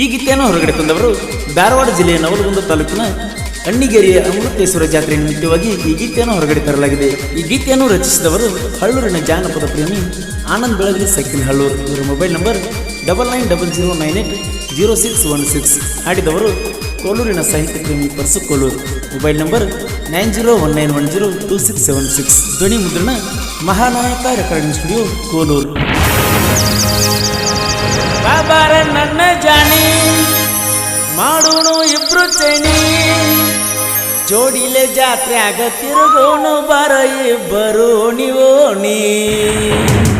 ಈ ಗೀತೆಯನ್ನು ಹೊರಗಡೆ ತಂದವರು ಧಾರವಾಡ ಜಿಲ್ಲೆಯ ನವಲಗುಂದ ತಾಲೂಕಿನ ಅಣ್ಣಿಗೇರಿಯ ಅಮೃತೇಶ್ವರ ಜಾತ್ರೆ ನಿಮಿತ್ತವಾಗಿ ಈ ಗೀತೆಯನ್ನು ಹೊರಗಡೆ ತರಲಾಗಿದೆ. ಈ ಗೀತೆಯನ್ನು ರಚಿಸಿದವರು ಹಳ್ಳೂರಿನ ಜಾನಪದ ಪ್ರೇಮಿ ಆನಂದ್ ಬೆಳಗಲಿ ಸೈಕಿನ್ ಹಳ್ಳೂರು. ಇವರ mobile number double nine double zero nine eight zero six one six ಹಾಡಿದವರು ಕೋಲೂರಿನ ಸಾಹಿತ್ಯ ಪ್ರೇಮಿ Parsu Koluru mobile number nine zero one nine one zero two six seven six. ಧ್ವನಿ ಮುದ್ರಣ ಮಹಾನಾಯಕ ರೆಕಾರ್ಡಿಂಗ್ ಸ್ಟುಡಿಯೋ ಕೋಲೂರು ಬಾಬಾರ ನನ್ನ ಜಾಣಿ ಮಾಡೋಣ ಇಬ್ರು ಚಣಿ ಜೋಡಿಲೆ ಜಾತ್ರೆ ಆಗ ತಿರುಗೋಣ ಬರ ಇಬ್ಬರು ನೀವೋ ಬಾಬಾರ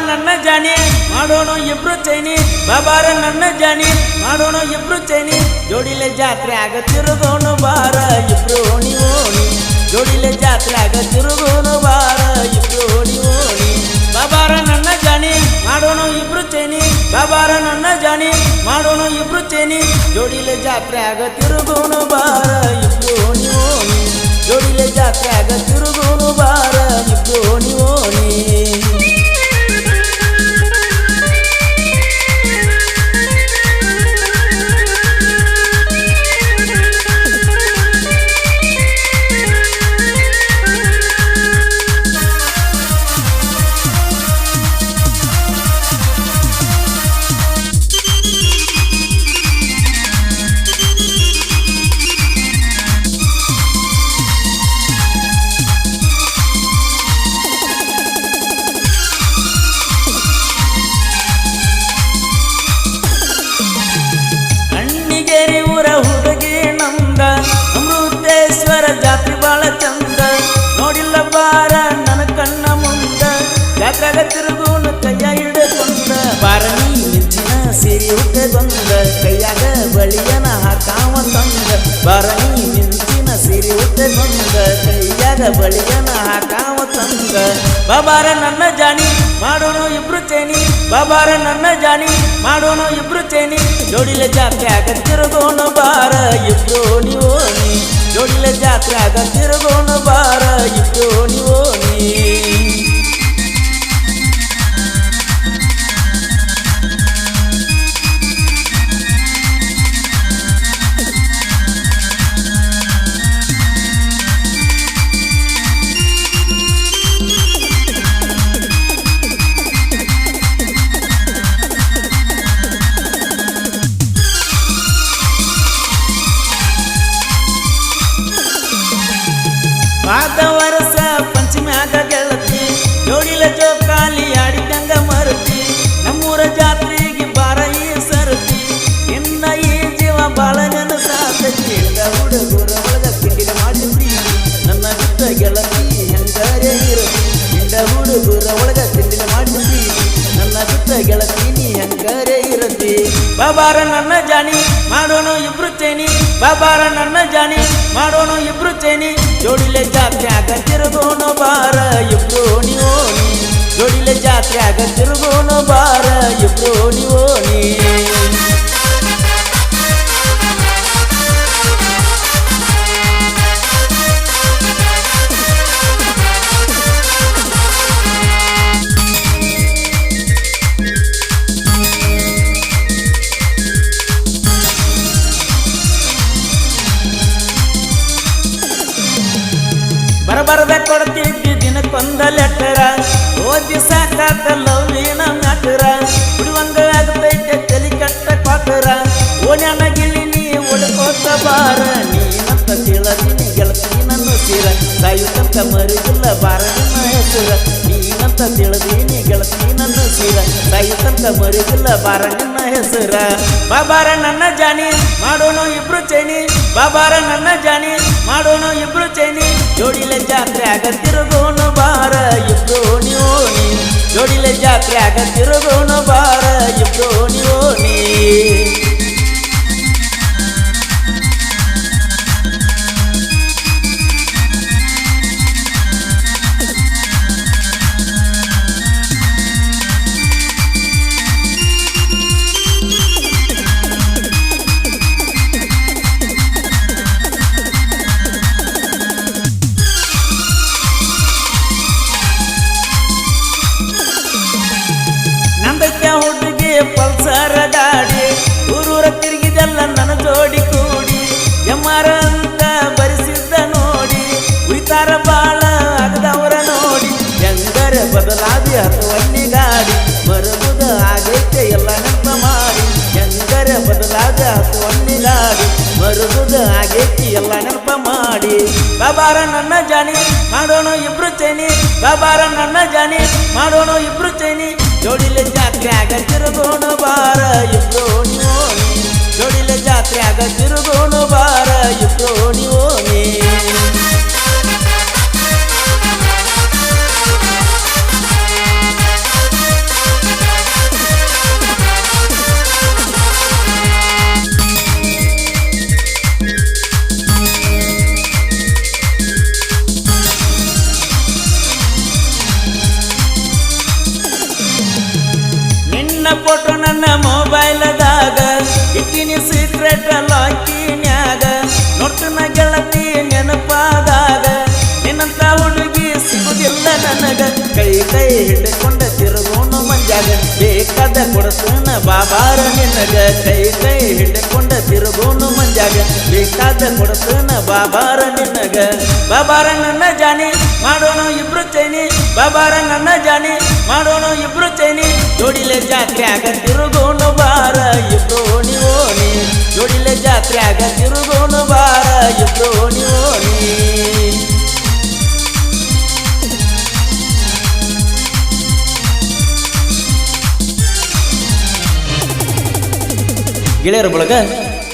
ನನ್ನ ಜಾನಿ ಮಾಡೋಣ ಇಬ್ರು ಚೈನಿ. ಬಾಬಾರ ನನ್ನ ಜಾನಿ ಮಾಡೋಣ ಇಬ್ರು ಚೈನಿ. ಜೋಡಿಲೆ ಜಾತ್ರೆ ಆಗತಿರುಗೋಣ ಬಾರ, ಇಬ್ರು ಓಣಿ ಓಣಿ. ಜೋಡಿಲೆ ಜಾತ್ರೆ ಆಗ ತಿರುಗೋಣ ಬಾರ, ಇಬ್ರು ಓಣಿ ಓಣಿ. ಬಾಬಾರ ನನ್ನ ಜಾನಿ ಮಾಡೋಣ ಇಬ್ರು ಚೈನಿ. ಬಾಬಾರ ನನ್ನ ಜಾನಿ ಮಾಡೋಣ ಇಬ್ರು ಚೈನಿ. ಜೋಡಿಲೆ ಜಾತ್ರೆ ಆಗತಿರುಗೋಣ ಬಾರ, ಇಬ್ರು ಓಣಿ ಓಣಿ. ಜೋಡಿಲೆ ಜಾತ್ರೆ ಆಗ ತಿರುಗೋಣ ಬಾರ, ಇಬ್ರು ಓಣಿ ಓಣಿ. ಬಳಿಯನ ಹಾಕಾವ ತಂದ ಬಾಬಾರ ನನ್ನ ಜಾನಿ ಮಾಡೋಣ ಇಬ್ರು ಚೇನಿ. ಬಾಬಾರ ನನ್ನ ಜಾನಿ ಮಾಡೋಣ ಇಬ್ರು ಚೇನಿ. ಜೋಡಿಲ ಜಾತ್ರೆ ಆಗ ಬಾರ, ಇಬ್ರು ನೀ ಜೋಡಿಲ ಜಾತ್ರೆ ಆಗ ಬಾರ, ಇಬ್ರು ಓ ಪಾದ ಹುಡುಗರ ಒಳಗ ತಿಂಡಿನ ಮಾಡಿಸಿ. ನನ್ನ ಸುತ್ತ ಗೆಳತಿ ನೀ ಹಂಗಾರೆ ಇರತಿ. ಬಾಬಾರ ನನ್ನ ಜಾಣಿ ಮಾಡೋಣ ಇಬ್ರು ಚೇನಿ. ಬಾಬಾರ ನನ್ನ ಜಾನಿ ಮಾಡೋಣ ಇಬ್ರು ಚೇನಿ. ಜೋಡಿಲೆ ಜಾತ್ಯಾಗ ತಿರುಗೋನು ಬಾರ, ಇಬ್ರು ನೀವೋನಿ ಲಟ್ಟರ ಲೆಟರ, ಓದಿ ಸಾಕಾತ ಲವ್ಲಿನ ಮ್ಯಾಟರ ಬಿಡುವಂಗ ಆಗತೈತೆ ತಲೆ ಕಟ್ಟ ಕೊಟ್ಟರ ಓಣ್ಯಾನ ಗಿಳಿ ನೀ ಉಳ್ಕೋತ ಬಾರ. ನೀನಂತ ತಿಳದಿನಿ ಗೆಳತಿ ನನ್ನ ಸಿರ. ಸಾಯುತ್ತಂತ ಮರುಗಿಲ್ಲ ಬಾರ ನಿನ್ನ ಹೆಸರ. ನೀನಂತ ತಿಳಿದೀನಿ ಗೆಳತಿ ನನ್ನ ಸಿರ. ಸಾಯುತ್ತಂತ ಮರುಗಿಲ್ಲ ಬಾರ ನಿನ್ನ ಹೆಸರ. ಬಾಬಾರ ನನ್ನ ಜಾನಿ ಮಾಡೋಣ ಇಬ್ರು ಚೈನಿ. ಬಾಬಾರ ನನ್ನ ಜಾನಿ ಮಾಡೋಣ ಇಬ್ರು ಚೈನಿ. ಜೋಡಿಲೆ ಜಾತ್ರೆ ಆಗ ತಿರುಗೋಣ ಬಾರ, ಇಬ್ರು ನೀ. ಜೋಡಿಲೆ ಜಾತ್ರೆ ಆಗ ತಿರುಗೋಣ ಬಾರ, ಇಬ್ರು ನೀವೋನಿ ಏಕಿ ಎಲ್ಲ ನೆನಪ ಮಾಡಿ. ಬಾಬಾರ ನನ್ನ ಜಾನಿ ಮಾಡೋಣ ಇಬ್ರು ಚೈನಿ. ಬಾಬಾರ ನನ್ನ ಜಾನಿ ಮಾಡೋಣ ಇಬ್ರು ಚೈನಿ. ಜೋಡಿಲೆ ಜಾತ್ರೆ ಆಗ ತಿರುಗೋಣ ಬಾರ, ಇಬ್ರು ನೀವೋನಿ ಜೋಡಿಲೆ ಜಾತ್ರೆ ಆಗ ತಿರುಗೋಣ ಬಾರ, ಇಬ್ರು ನೀವೋನಿ ಇಟ್ಟಿನಿ ಸೀಕ್ರೆಟ್ ಲಾಕಿನ್ಯಾಗ ನೋಡ್ತನ ಗೆಳತಿ ನೆನಪಾದಾಗ. ನಿನ್ನಂತ ಹುಡುಗಿ ಸಿಗುದಿಲ್ಲ ನನಗ. ಕೈ ಕೈ ಹಿಡ್ಕೊಂಡ ತಿರುಗೋನು ಮಂಜಾಗ. ಬೇಕಾದ ಕೊಡಸನ ಬಾಬಾರ ನಿನಗ. ಕೈ ಕೈ ಹಿಡ್ಕೊಂಡ ತಿರುಗೋನು ಮಂಜಾಗ. ಬೇಕಾದ ಕೊಡಸನ ಬಾಬಾರ ನಿನಗ. ಬಾಬಾರ ನನ್ನ ಜಾನಿ, ಮಾಡೋಣ ಇಬ್ರು ಚೈನಿ. ಬಾಬಾರ ನನ್ನ ಜಾನಿ, ಮಾಡೋಣ ಇಬ್ರು ಚೈನಿ. ಜೋಡಿಲೆ ಜಾತ್ರೆ ಆಗ ತಿರುಗೋಣ ಬಾರ. ಇಬ್ರು ಓಣಿ ಗೆಳೆಯರ ಬಳಗ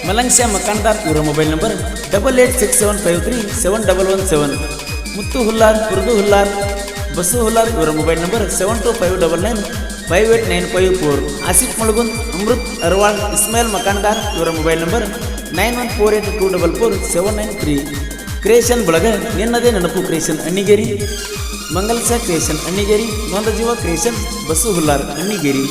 ಮಲಂಗ್ಸ್ಯ ಮಕಾನ್ದಾರ್ ಇವರ mobile number double eight six seven five three seven double one seven. Muttu Hullar, ಕುರುದು Hullar, Basu Hullar ಇವರ mobile number seven two five double nine five eight nine five four. Asif Mulgund Amrit Arwal, Ismail Makandar ಇವರ mobile number nine one four eight two double four seven nine three. Creation ಬಳಗ ನಿನ್ನದೇ ನೆನಪು creation Annigeri. ಮಂಗಲ್ಸ creation Annigeri ನೊಂದ ಜೀವ creation bus ಹುಲ್ಲಾರ್ Annigeri.